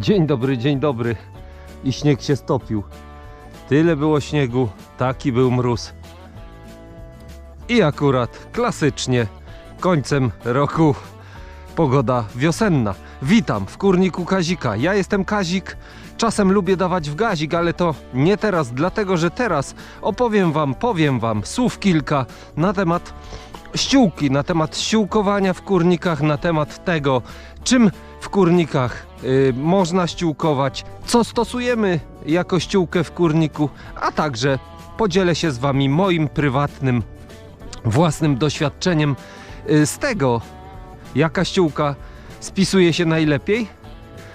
Dzień dobry, dzień dobry. I śnieg się stopił. Tyle było śniegu, taki był mróz. I akurat klasycznie końcem roku pogoda wiosenna. Witam w kurniku Kazika. Ja jestem Kazik. Czasem lubię dawać w gazik, ale to nie teraz, dlatego że teraz opowiem wam, powiem wam słów kilka na temat ściółki, na temat ściółkowania w kurnikach, na temat tego, czym w kurnikach y, można ściółkować, co stosujemy jako ściółkę w kurniku, a także podzielę się z wami moim prywatnym, własnym doświadczeniem y, z tego, jaka ściółka spisuje się najlepiej,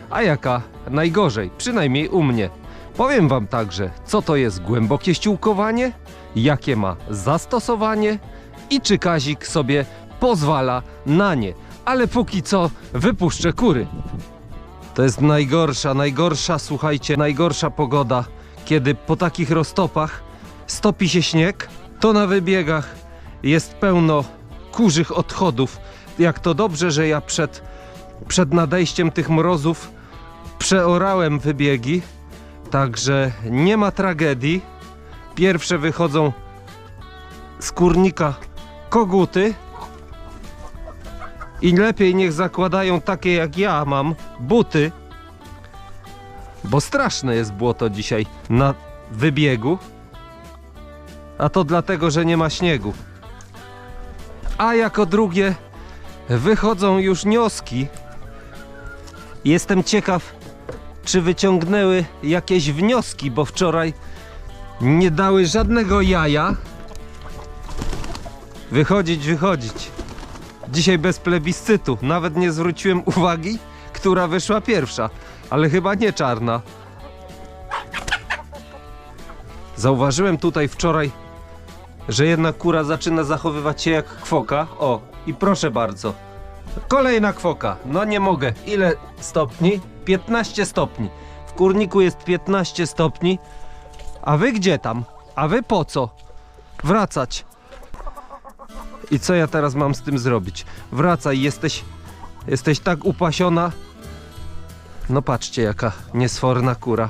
a jaka najgorzej, przynajmniej u mnie. Powiem wam także, co to jest głębokie ściółkowanie, jakie ma zastosowanie i czy Kazik sobie pozwala na nie. Ale póki co wypuszczę kury. To jest najgorsza, najgorsza, słuchajcie, najgorsza pogoda, kiedy po takich roztopach stopi się śnieg, to na wybiegach jest pełno kurzych odchodów. Jak to dobrze, że ja przed, przed nadejściem tych mrozów przeorałem wybiegi, także nie ma tragedii. Pierwsze wychodzą z kurnika koguty i lepiej niech zakładają takie jak ja mam buty, bo straszne jest błoto dzisiaj na wybiegu. A to dlatego, że nie ma śniegu. A jako drugie wychodzą już nioski. Jestem ciekaw, czy wyciągnęły jakieś wnioski, bo wczoraj nie dały żadnego jaja. Wychodzić, wychodzić. Dzisiaj bez plebiscytu. Nawet nie zwróciłem uwagi, która wyszła pierwsza, ale chyba nie czarna. Zauważyłem tutaj wczoraj, że jedna kura zaczyna zachowywać się jak kwoka. O, i proszę bardzo. Kolejna kwoka. No nie mogę. Ile stopni? 15 stopni. W kurniku jest 15 stopni. A wy gdzie tam? A wy po co? Wracać. I co ja teraz mam z tym zrobić? Wracaj, jesteś, jesteś tak upasiona. No patrzcie, jaka niesforna kura.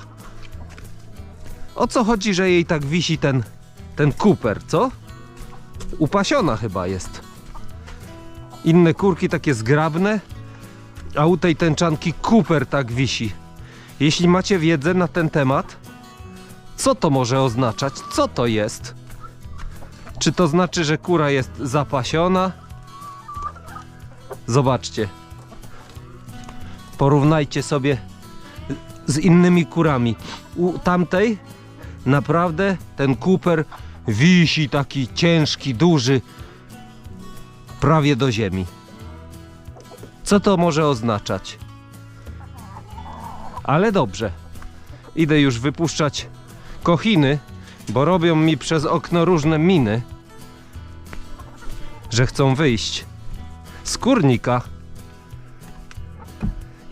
O co chodzi, że jej tak wisi ten, ten kuper, co? Upasiona chyba jest. Inne kurki takie zgrabne, a u tej tęczanki kuper tak wisi. Jeśli macie wiedzę na ten temat, co to może oznaczać? Co to jest? Czy to znaczy, że kura jest zapasiona? Zobaczcie. Porównajcie sobie z innymi kurami. U tamtej naprawdę ten kuper wisi taki ciężki, duży, prawie do ziemi. Co to może oznaczać? Ale dobrze. Idę już wypuszczać kochiny, bo robią mi przez okno różne miny, że chcą wyjść z kurnika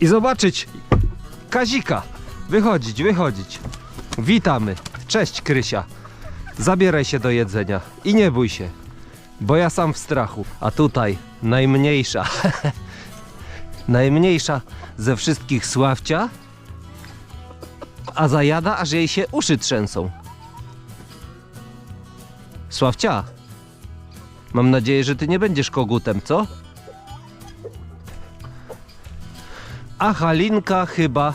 i zobaczyć Kazika. Wychodzić, wychodzić. Witamy. Cześć, Krysia. Zabieraj się do jedzenia i nie bój się, bo ja sam w strachu. A tutaj najmniejsza, najmniejsza ze wszystkich Sławcia, a zajada, aż jej się uszy trzęsą. Sławcia, mam nadzieję, że ty nie będziesz kogutem, co? A Halinka chyba,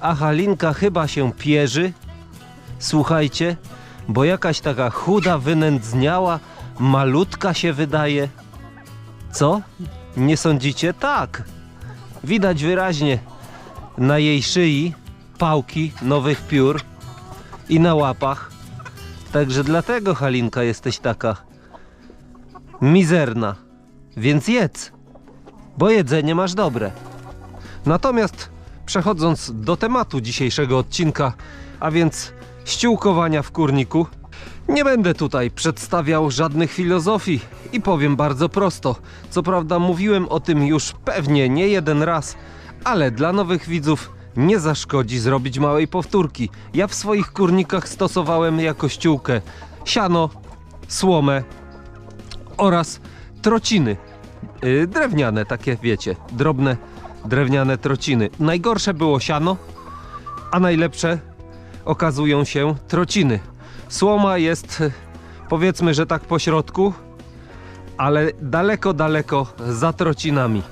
a Halinka chyba się pierzy. Słuchajcie, bo jakaś taka chuda, wynędzniała, malutka się wydaje. Co? Nie sądzicie? Tak. Widać wyraźnie na jej szyi pałki nowych piór i na łapach. Także dlatego, Halinka, jesteś taka mizerna. Więc jedz, bo jedzenie masz dobre. Natomiast przechodząc do tematu dzisiejszego odcinka, a więc ściółkowania w kurniku, nie będę tutaj przedstawiał żadnych filozofii i powiem bardzo prosto. Co prawda mówiłem o tym już pewnie nie jeden raz, ale dla nowych widzów nie zaszkodzi zrobić małej powtórki. Ja w swoich kurnikach stosowałem jako ściółkę siano, słomę oraz trociny. Yy, drewniane, takie wiecie, drobne drewniane trociny. Najgorsze było siano, a najlepsze okazują się trociny. Słoma jest e, powiedzmy, że tak po środku, ale daleko, daleko za trocinami.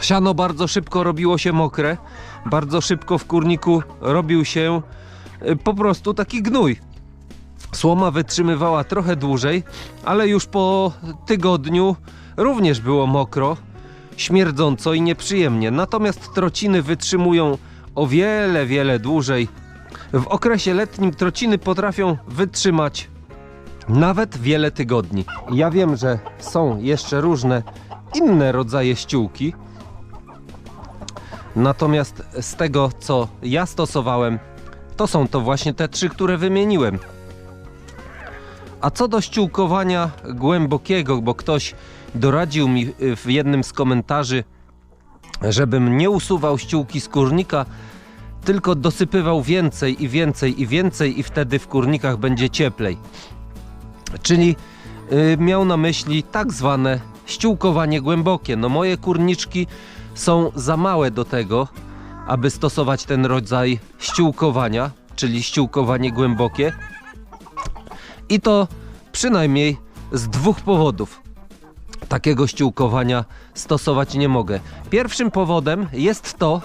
Siano bardzo szybko robiło się mokre, bardzo szybko w kurniku robił się y, po prostu taki gnój. Słoma wytrzymywała trochę dłużej, ale już po tygodniu również było mokro, śmierdząco i nieprzyjemnie. Natomiast trociny wytrzymują o wiele, wiele dłużej. W okresie letnim trociny potrafią wytrzymać nawet wiele tygodni. Ja wiem, że są jeszcze różne inne rodzaje ściółki. Natomiast z tego, co ja stosowałem, to są to właśnie te trzy, które wymieniłem. A co do ściółkowania głębokiego, bo ktoś doradził mi y, w jednym z komentarzy, żebym nie usuwał ściółki z kurnika, tylko dosypywał więcej i więcej i więcej i wtedy w kurnikach będzie cieplej. Czyli y, miał na myśli tak zwane ściółkowanie głębokie. No moje kurniczki są za małe do tego, aby stosować ten rodzaj ściółkowania, czyli ściółkowanie głębokie. I to przynajmniej z dwóch powodów. Takiego ściółkowania stosować nie mogę. Pierwszym powodem jest to,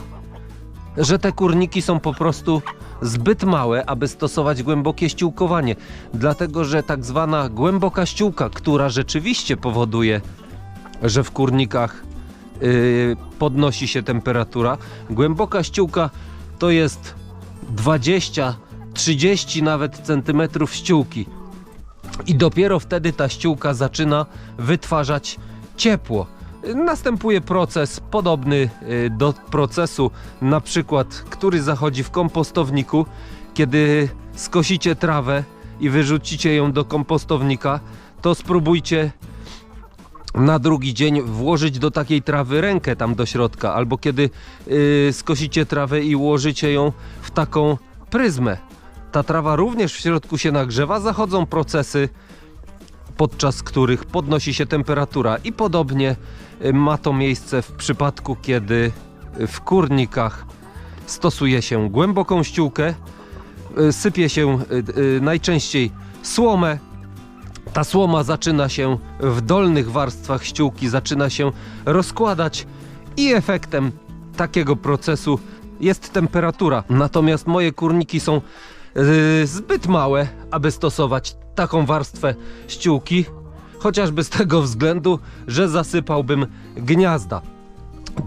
że te kurniki są po prostu zbyt małe, aby stosować głębokie ściółkowanie. Dlatego, że tak zwana głęboka ściółka, która rzeczywiście powoduje, że w kurnikach yy, podnosi się temperatura, głęboka ściółka to jest 20, 30 nawet centymetrów ściółki. I dopiero wtedy ta ściółka zaczyna wytwarzać ciepło. Następuje proces podobny y, do procesu, na przykład, który zachodzi w kompostowniku, kiedy skosicie trawę i wyrzucicie ją do kompostownika, to spróbujcie na drugi dzień włożyć do takiej trawy rękę tam do środka, albo kiedy y, skosicie trawę i ułożycie ją w taką pryzmę. Ta trawa również w środku się nagrzewa, zachodzą procesy podczas których podnosi się temperatura i podobnie y, ma to miejsce w przypadku, kiedy w kurnikach stosuje się głęboką ściółkę, y, sypie się y, najczęściej słomę. Ta słoma zaczyna się w dolnych warstwach ściółki, zaczyna się rozkładać i efektem takiego procesu jest temperatura. Natomiast moje kurniki są yy, zbyt małe, aby stosować taką warstwę ściółki, chociażby z tego względu, że zasypałbym gniazda.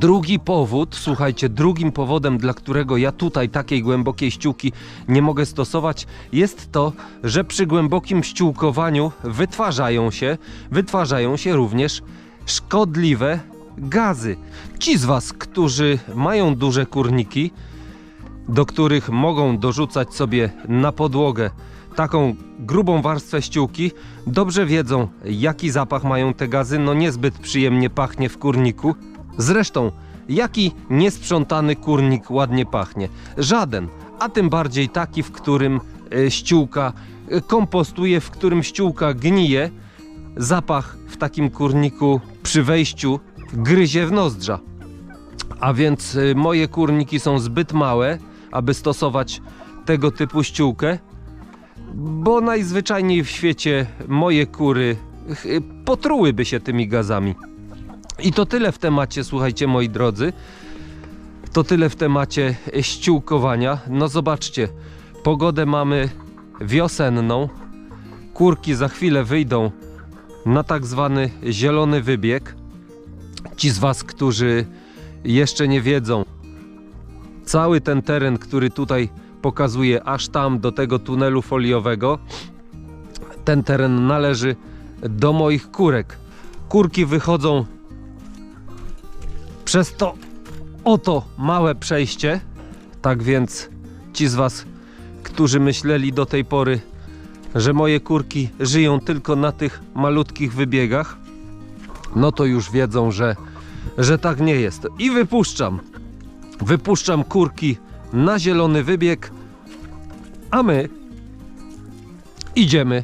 Drugi powód, słuchajcie, drugim powodem, dla którego ja tutaj takiej głębokiej ściółki nie mogę stosować, jest to, że przy głębokim ściółkowaniu wytwarzają się, wytwarzają się również szkodliwe gazy. Ci z Was, którzy mają duże kurniki, do których mogą dorzucać sobie na podłogę taką grubą warstwę ściółki, dobrze wiedzą, jaki zapach mają te gazy. No niezbyt przyjemnie pachnie w kurniku. Zresztą, jaki niesprzątany kurnik ładnie pachnie? Żaden, a tym bardziej taki, w którym e, ściółka e, kompostuje, w którym ściółka gnije. Zapach w takim kurniku przy wejściu gryzie w nozdrza. A więc e, moje kurniki są zbyt małe, aby stosować tego typu ściółkę, bo najzwyczajniej w świecie moje kury potrułyby się tymi gazami. I to tyle w temacie, słuchajcie moi drodzy. To tyle w temacie ściółkowania. No zobaczcie, pogodę mamy wiosenną. Kurki za chwilę wyjdą na tak zwany zielony wybieg. Ci z Was, którzy jeszcze nie wiedzą, cały ten teren, który tutaj pokazuje aż tam do tego tunelu foliowego, ten teren należy do moich kurek. Kurki wychodzą przez to oto małe przejście. Tak więc ci z Was, którzy myśleli do tej pory, że moje kurki żyją tylko na tych malutkich wybiegach, no to już wiedzą, że, że tak nie jest. I wypuszczam. Wypuszczam kurki na zielony wybieg, a my idziemy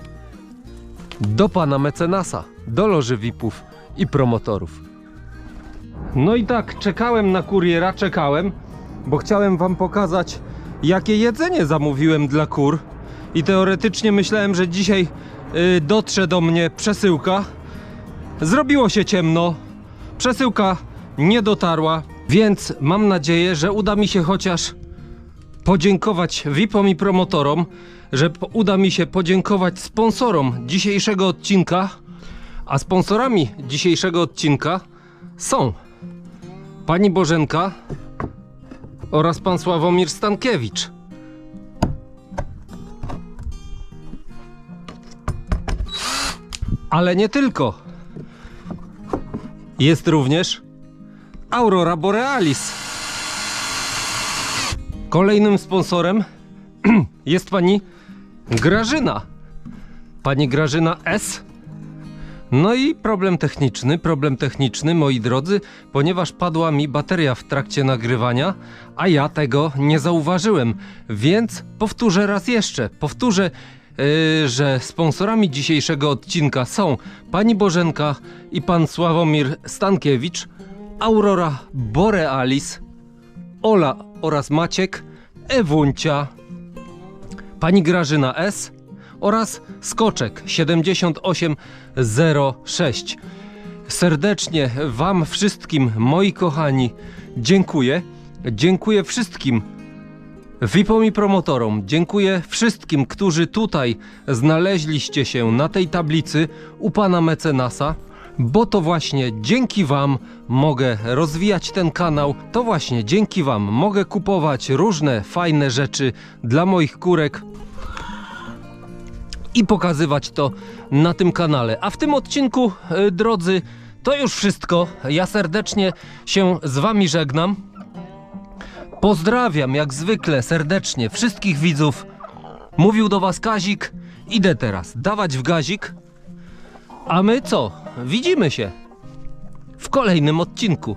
do pana mecenasa, do loży VIP-ów i promotorów. No i tak, czekałem na kuriera, czekałem, bo chciałem wam pokazać, jakie jedzenie zamówiłem dla kur. I teoretycznie myślałem, że dzisiaj y, dotrze do mnie przesyłka. Zrobiło się ciemno, przesyłka nie dotarła, więc mam nadzieję, że uda mi się chociaż podziękować VIP-om i promotorom, że uda mi się podziękować sponsorom dzisiejszego odcinka. A sponsorami dzisiejszego odcinka są pani Bożenka oraz pan Sławomir Stankiewicz. Ale nie tylko. Jest również Aurora Borealis. Kolejnym sponsorem jest pani Grażyna. Pani Grażyna S. No i problem techniczny, problem techniczny, moi drodzy, ponieważ padła mi bateria w trakcie nagrywania, a ja tego nie zauważyłem, więc powtórzę raz jeszcze. Powtórzę, yy, że sponsorami dzisiejszego odcinka są pani Bożenka i pan Sławomir Stankiewicz, Aurora Borealis, Ola oraz Maciek, Ewuncia, pani Grażyna S oraz Skoczek 7806. Serdecznie Wam wszystkim, moi kochani, dziękuję. Dziękuję wszystkim VIP-om i promotorom. Dziękuję wszystkim, którzy tutaj znaleźliście się na tej tablicy u pana mecenasa. Bo to właśnie dzięki Wam mogę rozwijać ten kanał, to właśnie dzięki Wam mogę kupować różne fajne rzeczy dla moich kurek, i pokazywać to na tym kanale. A w tym odcinku, y, drodzy, to już wszystko. Ja serdecznie się z Wami żegnam. Pozdrawiam jak zwykle serdecznie wszystkich widzów. Mówił do Was Kazik. Idę teraz dawać w gazik. A my co? Widzimy się w kolejnym odcinku.